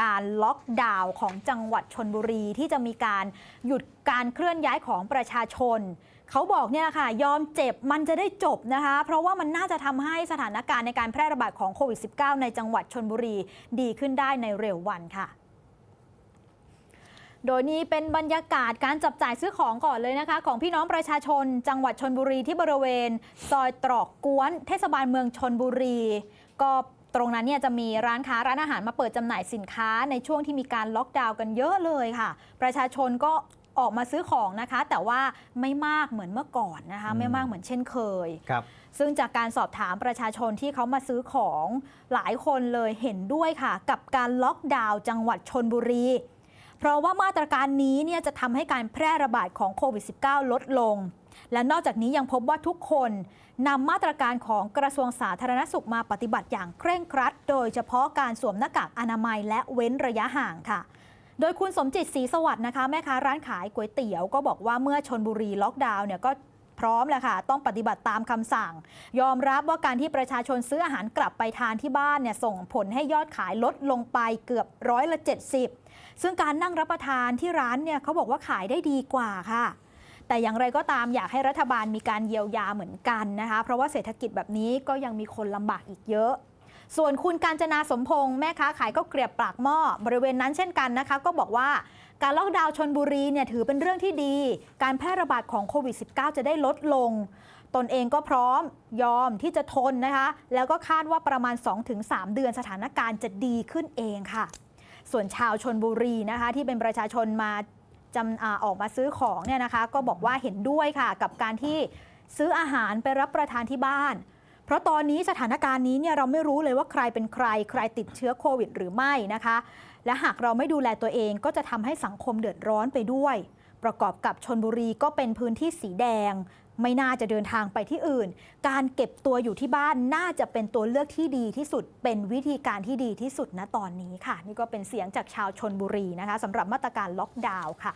การล็อกดาวน์ของจังหวัดชนบุรีที่จะมีการหยุดการเคลื่อนย้ายของประชาชน เขาบอกเนี่ยแหละค่ะยอมเจ็บมันจะได้จบนะคะ เพราะว่ามันน่าจะทำให้สถานการณ์ในการแพร่ระบาดของโควิด -19 ในจังหวัดชนบุรีดีขึ้นได้ในเร็ววันค่ะโดยนี้เป็นบรรยากาศการจับจ่ายซื้อของก่อนเลยนะคะ ของพี่น้องประชาชน จังหวัดชนบุรีที่บริเวณ ซอยตรอกกวน เทศบาลเมืองชนบุรี ก็ ตรงนั้นเนี่ยจะมีร้านค้าร้านอาหารมาเปิดจำหน่ายสินค้าในช่วงที่มีการล็อกดาวน์กันเยอะเลยค่ะ ประชาชนก็ออกมาซื้อของนะคะ แต่ว่าไม่มากเหมือนเมื่อก่อนนะคะ ไม่มากเหมือนเช่นเคยครับซึ่งจากการสอบถามประชาชนที่เขามาซื้อของหลายคนเลยเห็นด้วยค่ะ กับการล็อกดาวน์จังหวัดชนบุรี เพราะว่ามาตรการนี้เนี่ยจะทำให้การแพร่ระบาดของโควิด -19 ลดลง และนอกจากนี้ยังพบว่าทุกคนนำมาตรการของกระทรวงสาธารณสุขมาปฏิบัติอย่างเคร่งครัด โดยเฉพาะการสวมหน้ากากอนามัยและเว้นระยะห่างค่ะโดยคุณสมจิตศรีสวัสดิ์นะคะ แม่ค้าร้านขายก๋วยเตี๋ยวก็บอกว่าเมื่อชนบุรีล็อกดาวน์เนี่ยก็ พร้อมแหละค่ะต้องปฏิบัติตามคำสั่ง ยอมรับว่าการที่ประชาชนซื้ออาหารกลับไปทานที่บ้านเนี่ยส่งผลให้ยอดขายลดลงไปเกือบร้อยละ 70 ซึ่งการนั่งรับประทานที่ร้านเนี่ยเขาบอกว่าขายได้ดีกว่าค่ะ แต่อย่างไรก็ตามอยากให้รัฐบาลมีการเยียวยาเหมือนกันนะคะ เพราะว่าเศรษฐกิจแบบนี้ก็ยังมีคนลำบากอีกเยอะ ส่วนคุณการจนาสมพงษ์แม่ค้าขายก็เกลียบปากหม้อบริเวณนั้นเช่นกันนะคะ ก็บอกว่าการล็อกดาวน์ชนบุรีเนี่ยถือเป็นเรื่องที่ดี การแพร่ระบาดของโควิด -19 จะได้ลดลง ตนเองก็พร้อมยอมที่จะทนนะคะ แล้วก็คาดว่าประมาณ 2-3 เดือนสถานการณ์จะดีขึ้นเองค่ะ ส่วนชาวชนบุรีนะคะ ที่เป็นประชาชนมาจำอาออกมาซื้อของเนี่ยนะคะ ก็บอกว่าเห็นด้วยค่ะ กับการที่ซื้ออาหารไปรับประทานที่บ้าน เพราะตอนนี้สถานการณ์นี้เนี่ยเราไม่รู้เลยว่าใครเป็นใคร ใครติดเชื้อโควิดหรือไม่นะคะ และหากเราไม่ดูแลตัวเองก็จะทำให้สังคมเดือดร้อนไปด้วย ประกอบกับชนบุรีก็เป็นพื้นที่สีแดง ไม่น่าจะเดินทางไปที่อื่น การเก็บตัวอยู่ที่บ้านน่าจะเป็นตัวเลือกที่ดีที่สุด เป็นวิธีการที่ดีที่สุดณตอนนี้ค่ะ นี่ก็เป็นเสียงจากชาวชนบุรีนะคะสำหรับมาตรการล็อกดาวน์ค่ะ